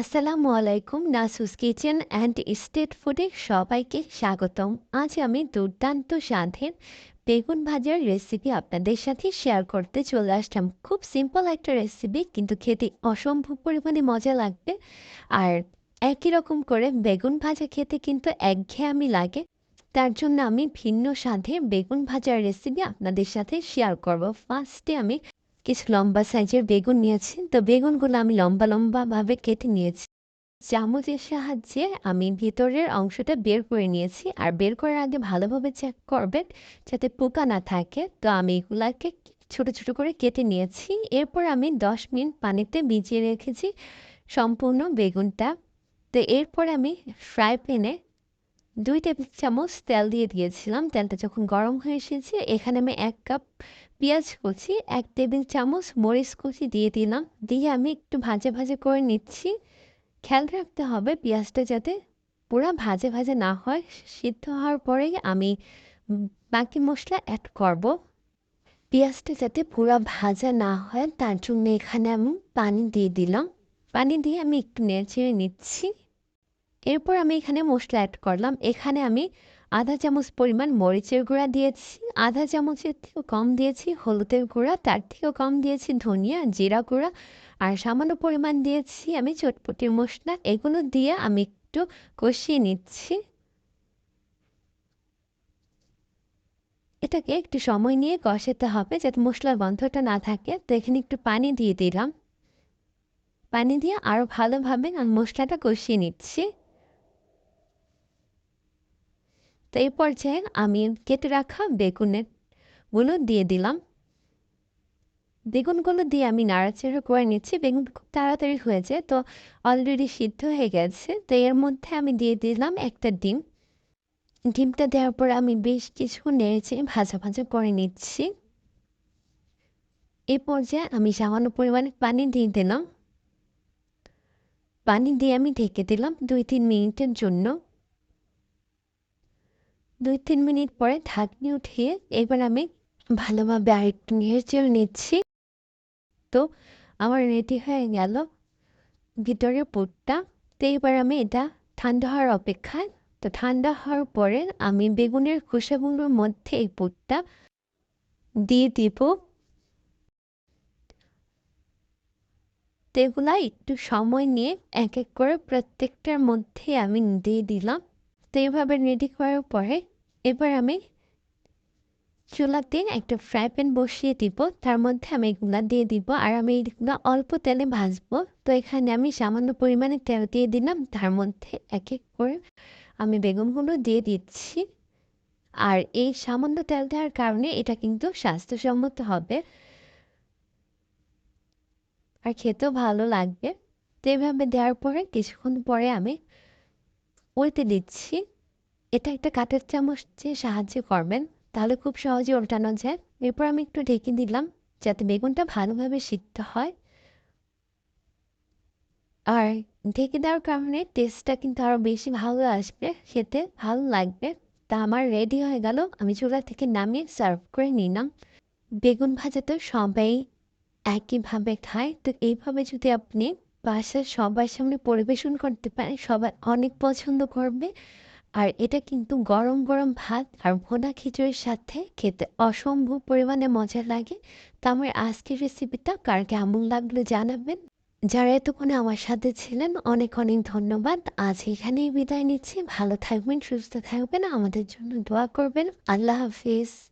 আসসালামু আলাইকুম, নাসুস kitchen and state ফুডে সবাইকে স্বাগতম। আজ আমি দুর্দান্ত স্বাদের বেগুন ভাজার রেসিপি আপনাদের সাথে শেয়ার করতে চলে আসলাম। খুব সিম্পল একটা রেসিপি কিন্তু খেতে অসম্ভব পরিমাণে মজা লাগবে। আর একই রকম করে বেগুন ভাজা খেতে কিন্তু একঘেয়েমি লাগে। তার জন্য আমি ভিন্ন স্বাদের বেগুন ভাজার রেসিপি আপনাদের সাথে শেয়ার করব। ফার্স্টে আমি কিছু লম্বা সাইজের বেগুন নিয়েছি। তো বেগুনগুলো আমি লম্বা লম্বাভাবে কেটে নিয়েছি। চামচের সাহায্যে আমি ভিতরের অংশটা বের করে নিয়েছি। আর বের করার আগে ভালোভাবে চেক করবেন যাতে পোকা না থাকে। তো আমি এগুলাকে ছোট ছোট করে কেটে নিয়েছি। এরপর আমি দশ মিনিট পানিতে ভিজিয়ে রেখেছি সম্পূর্ণ বেগুনটা। তো এরপর আমি ফ্রাই প্যানে দুই টেবিল চামচ তেল দিয়ে দিয়েছিলাম। তেলটা যখন গরম হয়ে এসেছে, এখানে আমি এক কাপ পেঁয়াজ কুচি, এক টেবিল চামচ মরিচ কুচি দিয়ে দিলাম। দিয়ে আমি একটু ভাজে ভাজে করে নিচ্ছি। খেয়াল রাখতে হবে পেঁয়াজটা যাতে পুরো ভাজে ভাজে না হয়। সিদ্ধ হওয়ার পরেই আমি বাকি মশলা অ্যাড করব। পেঁয়াজটা যাতে পুরো ভাজা না হয়, তার জন্য এখানে আমি পানি দিয়ে দিলাম। পানি দিয়ে আমি একটু নেড়ে নিচ্ছি। এরপর আমি এখানে মশলা অ্যাড করলাম। এখানে আমি আধা চামচ পরিমাণ মরিচের গুঁড়া দিয়েছি। আধা চামচের থেকেও কম দিয়েছি হলুদের গুঁড়া, তার থেকেও কম দিয়েছি ধনিয়া, জিরা গুঁড়া আর সামান্য পরিমাণ দিয়েছি আমি চটপটির মশলা। এগুলো দিয়ে আমি একটু কষিয়ে নিচ্ছি। এটাকে একটু সময় নিয়ে কষাতে হবে যাতে মশলার গন্ধটা না থাকে। তো এখানে একটু পানি দিয়ে দিলাম। পানি দিয়ে আরও ভালোভাবে মশলাটা কষিয়ে নিচ্ছি। তো এই পর্যায়ে আমি কেটে রাখা বেগুনেরগুলো দিয়ে দিলাম। বেগুনগুলো দিয়ে আমি নাড়াচাড়া করে নিচ্ছি। বেগুন খুব তাড়াতাড়ি হয়েছে তো অলরেডি সিদ্ধ হয়ে গেছে। তো এর মধ্যে আমি দিয়ে দিলাম একটা ডিম। ডিমটা দেওয়ার পর আমি বেশ কিছু নেড়েছে ভাজা ভাজা করে নিচ্ছি। এই পর্যায়ে আমি সামান্য পরিমাণে পানি দিয়ে দিলাম। পানি দিয়ে আমি ঢেকে দিলাম দুই তিন মিনিটের জন্য। দুই তিন মিনিট পরে ঢাকনি উঠিয়ে এবার আমি ভালোভাবে আরেকটু নেড়ে নিচ্ছি। তো আমার রেডি হয়ে গেল ভিতরের পুরটা। তো এবার আমি এটা ঠান্ডা হওয়ার অপেক্ষায়, তো ঠান্ডা হওয়ার পরে আমি বেগুনের খোসাগুলোর মধ্যে এই পুরটা দিয়ে দিব। তো এগুলা একটু সময় নিয়ে এক এক করে প্রত্যেকটার মধ্যে আমি দিয়ে দিলাম। তো এইভাবে রেডি করার পরে এবার আমি চুলাতে একটা ফ্রাই প্যান বসিয়ে দিব। তার মধ্যে আমি এগুলা দিয়ে দিব আর আমি এগুলো অল্প তেলে ভাজবো। তো এখানে আমি সামান্য পরিমাণে তেল দিয়ে দিলাম। তার মধ্যে এক এক করে আমি বেগুনগুলো দিয়ে দিচ্ছি। আর এই সামান্য তেল দেওয়ার কারণে এটা কিন্তু স্বাস্থ্যসম্মত হবে। আর খেতেও ভালো লাগবে। তো এইভাবে দেওয়ার পরে কিছুক্ষণ পরে আমি উল্টে দিচ্ছি। এটা একটা কাঠের চামচে সাহায্য করবেন। তাহলে খুব সহজে উল্টানো যায়। এরপর আমি একটু ঢেকে দিলাম যাতে বেগুনটা ভালোভাবে সিদ্ধ হয়। আর ঢেকে দেওয়ার কারণে টেস্টটা কিন্তু আরও বেশি ভালো আসবে, খেতে ভালো লাগবে। তা আমার রেডি হয়ে গেল। আমি চুলা থেকে নামিয়ে সার্ভ করে নিলাম। বেগুন ভাজা তো সবাই একইভাবে খায়। তো এইভাবে যদি আপনি বাসার সবার সামনে পরিবেশন করতে পারেন সবাই অনেক পছন্দ করবে। আর এটা কিন্তু গরম গরম ভাত আর ভোনা খিচুড়ির সাথে খেতে অসম্ভব পরিমাণে মজা লাগে। তো আমার আজকের রেসিপিটা কার কেমন লাগল জানাবেন। যারা এতক্ষণে আমার সাথে ছিলেন, অনেক অনেক ধন্যবাদ। আজ এখানেই বিদায় নিচ্ছি। ভালো থাকবেন, সুস্থ থাকবেন। আমাদের জন্য দোয়া করবেন। আল্লাহ হাফিজ।